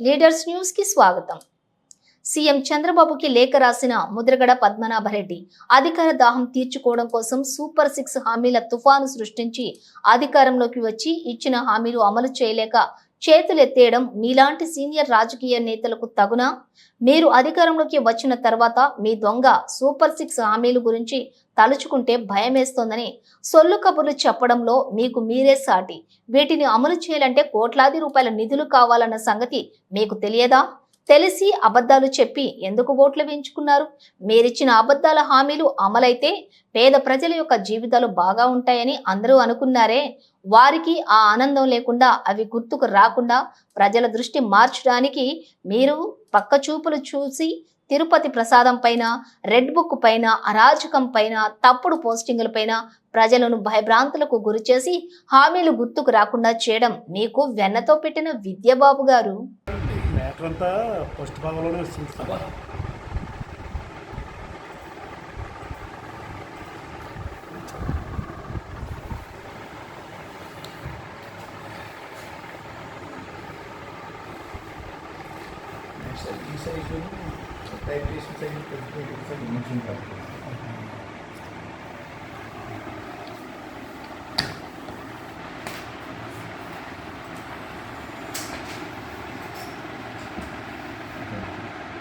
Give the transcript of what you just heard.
Leaders news కి స్వాగతం CM చంద్రబాబుకి లేఖ రాసిన ముద్రగడ పద్మనాభరెడ్డి. అధికార దాహం తీర్చుకోవడం కోసం సూపర్ సిక్స్ హామీల తుఫాను సృష్టించి అధికారంలోకి వచ్చి ఇచ్చిన హామీలు అమలు చేయలేక చేతులెత్తేయడం మీలాంటి సీనియర్ రాజకీయ నేతలకు తగునా? మీరు అధికారంలోకి వచ్చిన తర్వాత మీ దొంగ సూపర్ సిక్స్ హామీల గురించి తలుచుకుంటే భయమేస్తోందని సొల్లు కబుర్లు చెప్పడంలో మీకు మీరే సాటి. వీటిని అమలు చేయాలంటే కోట్లాది రూపాయల నిధులు కావాలన్న సంగతి మీకు తెలియదా? తెలిసి అబద్ధాలు చెప్పి ఎందుకు ఓట్లు వేయించుకున్నారు? మీరిచ్చిన అబద్ధాల హామీలు అమలైతే పేద ప్రజల యొక్క జీవితాలు బాగా ఉంటాయని అందరూ అనుకున్నారే. వారికి ఆ ఆనందం లేకుండా అవి గుర్తుకు రాకుండా ప్రజల దృష్టి మార్చడానికి మీరు పక్క చూపులు చూసి తిరుపతి ప్రసాదం పైన రెడ్ బుక్ పైన అరాచకం పైన తప్పుడు పోస్టింగుల పైన ప్రజలను భయభ్రాంతులకు గురిచేసి హామీలు గుర్తుకు రాకుండా చేయడం మీకు వెన్నతో పెట్టిన విద్యబాబు గారు. మ్యాటర్ అంతా ఫస్ట్ భాగంలోనే వస్తుంది. ఈ సైజు టైప్ చేసిన సైజు పెద్ద సైజు